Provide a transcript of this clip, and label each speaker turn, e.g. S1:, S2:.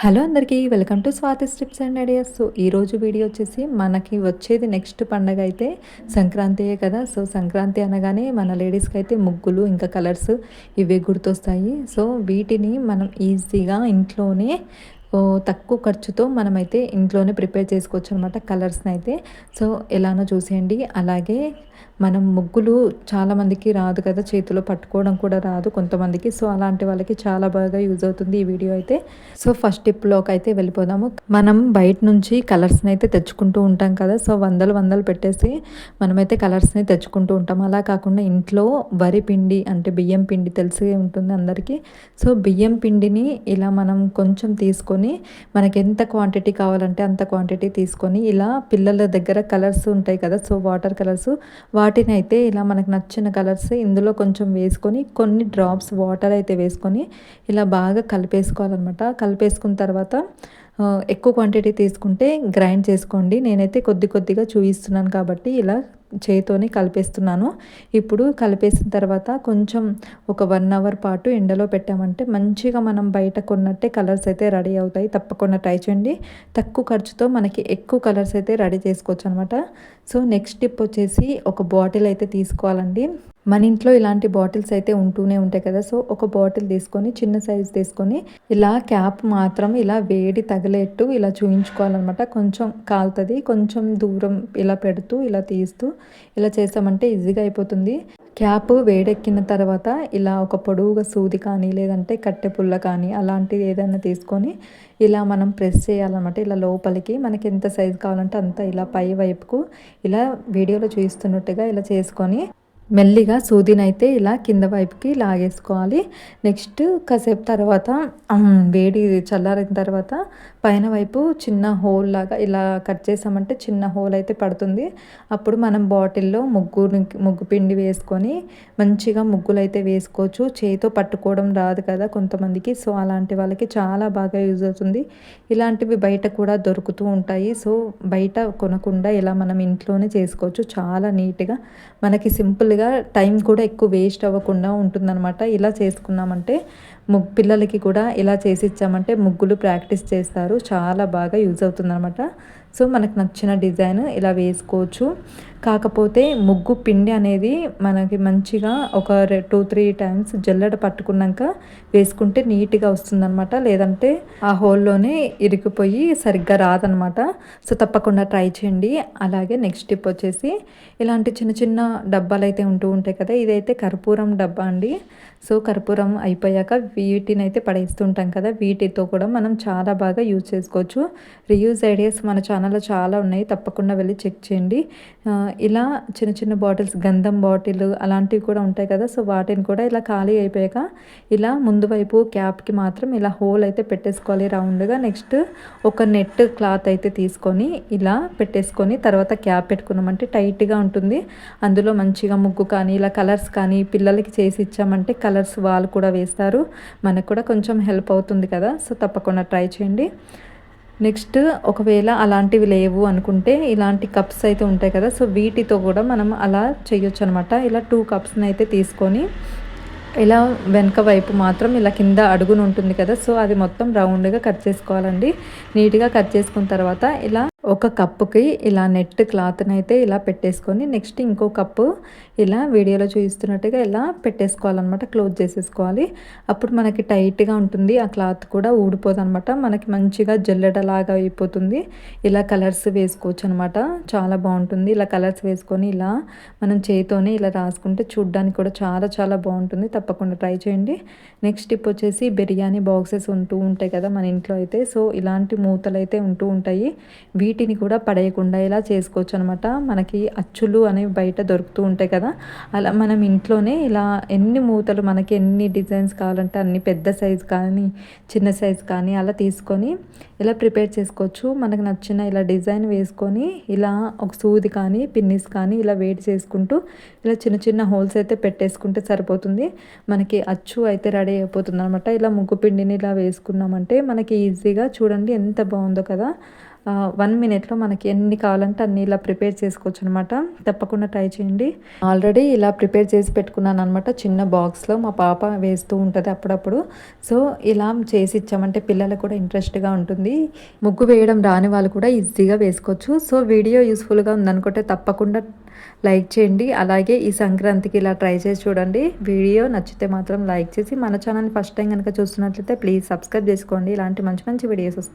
S1: Hello అందరికీ welcome to Swathi strips and ideas. So ఈరోజు video వచ్చేసి మనకి వచ్చేది నెక్స్ట్ పండగ అయితే సంక్రాంతియే కదా. సో సంక్రాంతి అనగానే మన లేడీస్కి అయితే ముగ్గులు ఇంకా కలర్స్ ఇవే గుర్తొస్తాయి. సో వీటిని మనం ఈజీగా ఇంట్లోనే తక్కువ ఖర్చుతో మనమైతే ఇంట్లోనే ప్రిపేర్ చేసుకోవచ్చు అనమాట కలర్స్ని అయితే సో ఎలానో చూసేయండి. అలాగే మనం ముగ్గులు చాలామందికి రాదు కదా చేతిలో పట్టుకోవడం కూడా రాదు కొంతమందికి. సో అలాంటి వాళ్ళకి చాలా బాగా యూజ్ అవుతుంది ఈ వీడియో అయితే. సో ఫస్ట్ టిప్లోకి అయితే వెళ్ళిపోదాము. మనం బయట నుంచి కలర్స్ని అయితే తెచ్చుకుంటూ ఉంటాం కదా సో వందలు వందలు పెట్టేసి మనమైతే కలర్స్ని తెచ్చుకుంటూ ఉంటాం. అలా కాకుండా ఇంట్లో వరి పిండి అంటే బియ్యం పిండి తెలిసే ఉంటుంది అందరికీ. సో బియ్యం పిండిని ఇలా మనం కొంచెం తీసుకొని మనకి ఎంత క్వాంటిటీ కావాలంటే అంత క్వాంటిటీ తీసుకొని ఇలా పిల్లల దగ్గర కలర్స్ ఉంటాయి కదా సో వాటర్ కలర్స్ వాటిని అయితే ఇలా మనకు నచ్చిన కలర్స్ ఇందులో కొంచెం వేసుకొని కొన్ని డ్రాప్స్ వాటర్ అయితే వేసుకొని ఇలా బాగా కలిపేసుకోవాలన్నమాట. కలిపేసుకున్న తర్వాత ఎక్కువ క్వాంటిటీ తీసుకుంటే గ్రైండ్ చేసుకోండి. నేనైతే కొద్ది కొద్దిగా చూపిస్తున్నాను కాబట్టి ఇలా చేయితోనే కలిపేస్తున్నాను. ఇప్పుడు కలిపేసిన తర్వాత కొంచెం ఒక వన్ అవర్ పాటు ఎండలో పెట్టామంటే మంచిగా మనం బయట కొన్నట్టే కలర్స్ అయితే రెడీ అవుతాయి. తప్పకుండా ట్రై చేయండి. తక్కువ ఖర్చుతో మనకి ఎక్కువ కలర్స్ అయితే రెడీ చేసుకోవచ్చు అనమాట సో నెక్స్ట్ టిప్ వచ్చేసి ఒక బాటిల్ అయితే తీసుకోవాలండి. మన ఇంట్లో ఇలాంటి బాటిల్స్ అయితే ఉంటూనే ఉంటాయి కదా. సో ఒక బాటిల్ తీసుకొని చిన్న సైజ్ తీసుకొని ఇలా క్యాప్ మాత్రం ఇలా వేడి తగిలేట్టు ఇలా చూయించుకోవాలన్నమాట. కొంచెం కాలుతుంది కొంచెం దూరం ఇలా పెడుతూ ఇలా తీస్తూ ఇలా చేసామంటే ఈజీగా అయిపోతుంది. క్యాప్ వేడెక్కిన తర్వాత ఇలా ఒక పొడవుగా సూది కానీ లేదంటే కట్టె పుల్ల కానీ అలాంటిది ఏదైనా తీసుకొని ఇలా మనం ప్రెస్ చేయాలన్నమాట. ఇలా లోపలికి మనకి ఎంత సైజు కావాలంటే అంత ఇలా పై వైపుకు ఇలా వీడియోలో చూస్తున్నట్టుగా ఇలా చేసుకొని మెల్లిగా సూదినైతే ఇలా కింద వైపుకి లాగేసుకోవాలి. నెక్స్ట్ కాసేపు తర్వాత వేడి చల్లారిన తర్వాత పైన వైపు చిన్న హోల్ లాగా ఇలా కట్ చేసామంటే చిన్న హోల్ అయితే పడుతుంది. అప్పుడు మనం బాటిల్లో ముగ్గు ముగ్గు పిండి వేసుకొని మంచిగా ముగ్గులు అయితే వేసుకోవచ్చు. చేయితో పట్టుకోవడం రాదు కదా కొంతమందికి. సో అలాంటి వాళ్ళకి చాలా బాగా యూజ్ అవుతుంది. ఇలాంటివి బయట కూడా దొరుకుతూ ఉంటాయి. సో బయట కొనకుండా ఇలా మనం ఇంట్లోనే చేసుకోవచ్చు. చాలా నీట్గా. మనకి సింపుల్ సింపుల్గా టైం కూడా ఎక్కువ వేస్ట్ అవ్వకుండా ఉంటుందన్నమాట. ఇలా చేసుకున్నామంటే ముగ్గు పిల్లలకి కూడా ఇలా చేసి ఇచ్చామంటే ముగ్గులు ప్రాక్టీస్ చేస్తారు. చాలా బాగా యూజ్ అవుతుందన్నమాట. సో మనకు నచ్చిన డిజైన్ ఇలా వేసుకోవచ్చు. కాకపోతే ముగ్గు పిండి అనేది మనకి మంచిగా ఒక టూ త్రీ టైమ్స్ జల్లెడ పట్టుకున్నాక వేసుకుంటే నీట్గా వస్తుందనమాట లేదంటే ఆ హోల్లోనే ఇరిగిపోయి సరిగ్గా రాదనమాట సో తప్పకుండా ట్రై చేయండి. అలాగే నెక్స్ట్ టిప్ వచ్చేసి ఇలాంటి చిన్న చిన్న డబ్బాలు అయితే ఉంటూ ఉంటాయి కదా ఇదైతే కర్పూరం డబ్బా అండి. సో కర్పూరం అయిపోయాక వీటిని అయితే పడేస్తుంటాం కదా వీటితో కూడా మనం చాలా బాగా యూజ్ చేసుకోవచ్చు. రియూజ్ ఐడియాస్ మన ఛానల్లో చాలా ఉన్నాయి తప్పకుండా వెళ్ళి చెక్ చేయండి. ఇలా చిన్న చిన్న బాటిల్స్ గంధం బాటిల్ అలాంటివి కూడా ఉంటాయి కదా సో వాటిని కూడా ఇలా ఖాళీ అయిపోయాక ఇలా ముందు వైపు క్యాప్కి మాత్రం ఇలా హోల్ అయితే పెట్టేసుకోవాలి. రౌండ్గా నెక్స్ట్ ఒక నెట్ క్లాత్ అయితే తీసుకొని ఇలా పెట్టేసుకొని తర్వాత క్యాప్ పెట్టుకున్నామంటే టైట్గా ఉంటుంది. అందులో మంచిగా ముగ్గు కానీ ఇలా కలర్స్ కానీ పిల్లలకి చేసి ఇచ్చామంటే కలర్ కలర్స్ వాళ్ళు కూడా వేస్తారు. మనకు కూడా కొంచెం హెల్ప్ అవుతుంది కదా. సో తప్పకుండా ట్రై చేయండి. నెక్స్ట్ ఒకవేళ అలాంటివి లేవు అనుకుంటే ఇలాంటి కప్స్ అయితే ఉంటాయి కదా. సో వీటితో కూడా మనం అలా చేయొచ్చు అనమాట ఇలా టూ కప్స్ని అయితే తీసుకొని ఇలా వెనక వైపు మాత్రం ఇలా కింద అడుగును ఉంటుంది కదా. సో అది మొత్తం రౌండ్గా కట్ చేసుకోవాలండి. నీట్గా కట్ చేసుకున్న తర్వాత ఇలా ఒక కప్పుకి ఇలా నెట్ క్లాత్ని అయితే ఇలా పెట్టేసుకొని నెక్స్ట్ ఇంకో కప్పు ఇలా వీడియోలో చూపిస్తున్నట్టుగా ఇలా పెట్టేసుకోవాలన్నమాట క్లోజ్ చేసేసుకోవాలి. అప్పుడు మనకి టైట్గా ఉంటుంది ఆ క్లాత్ కూడా ఊడిపోదు అనమాట మనకి మంచిగా జల్లెడలాగా అయిపోతుంది. ఇలా కలర్స్ వేసుకోవచ్చు అనమాట చాలా బాగుంటుంది. ఇలా కలర్స్ వేసుకొని ఇలా మనం చేతితోనే ఇలా రాసుకుంటే చూడ్డానికి కూడా చాలా చాలా బాగుంటుంది. తప్పకుండా ట్రై చేయండి. నెక్స్ట్ ఇప్పుడు వచ్చేసి బిర్యానీ బాక్సెస్ ఉంటూ ఉంటాయి కదా మన ఇంట్లో అయితే. సో ఇలాంటి మూతలు అయితే ఉంటూ ఉంటాయి. వీటిని కూడా పడేయకుండా ఇలా చేసుకోవచ్చు అనమాట మనకి అచ్చులు అనేవి బయట దొరుకుతూ ఉంటాయి కదా. అలా మనం ఇంట్లోనే ఇలా ఎన్ని మూతలు మనకి ఎన్ని డిజైన్స్ కావాలంటే అన్ని పెద్ద సైజ్ కానీ చిన్న సైజ్ కానీ అలా తీసుకొని ఇలా ప్రిపేర్ చేసుకోవచ్చు. మనకు నచ్చిన ఇలా డిజైన్ వేసుకొని ఇలా ఒక సూది కానీ పిన్నిస్ కానీ ఇలా వేడి చేసుకుంటూ ఇలా చిన్న చిన్న హోల్స్ అయితే పెట్టేసుకుంటే సరిపోతుంది. మనకి అచ్చు అయితే రెడీ అయిపోతుంది అనమాట ఇలా ముగ్గు పిండిని ఇలా వేసుకున్నామంటే మనకి ఈజీగా చూడండి ఎంత బాగుందో కదా. వన్ మినిట్లో మనకి ఎన్ని కావాలంటే అన్ని ఇలా ప్రిపేర్ చేసుకోవచ్చు అనమాట తప్పకుండా ట్రై చేయండి. ఆల్రెడీ ఇలా ప్రిపేర్ చేసి పెట్టుకున్నాను అనమాట చిన్న బాక్స్లో మా పాప వేస్తూ ఉంటుంది అప్పుడప్పుడు. సో ఇలా చేసి ఇచ్చామంటే పిల్లలకు కూడా ఇంట్రెస్ట్గా ఉంటుంది. ముగ్గు వేయడం రాని వాళ్ళు కూడా ఈజీగా వేసుకోవచ్చు. సో వీడియో యూస్ఫుల్గా ఉందనుకుంటే తప్పకుండా లైక్ చేయండి. అలాగే ఈ సంక్రాంతికి ఇలా ట్రై చేసి చూడండి. వీడియో నచ్చితే మాత్రం లైక్ చేసి మన ఛానల్ ఫస్ట్ టైం కనుక చూస్తున్నట్లయితే ప్లీజ్ సబ్స్క్రైబ్ చేసుకోండి. ఇలాంటి మంచి మంచి వీడియోస్ వస్తాయి.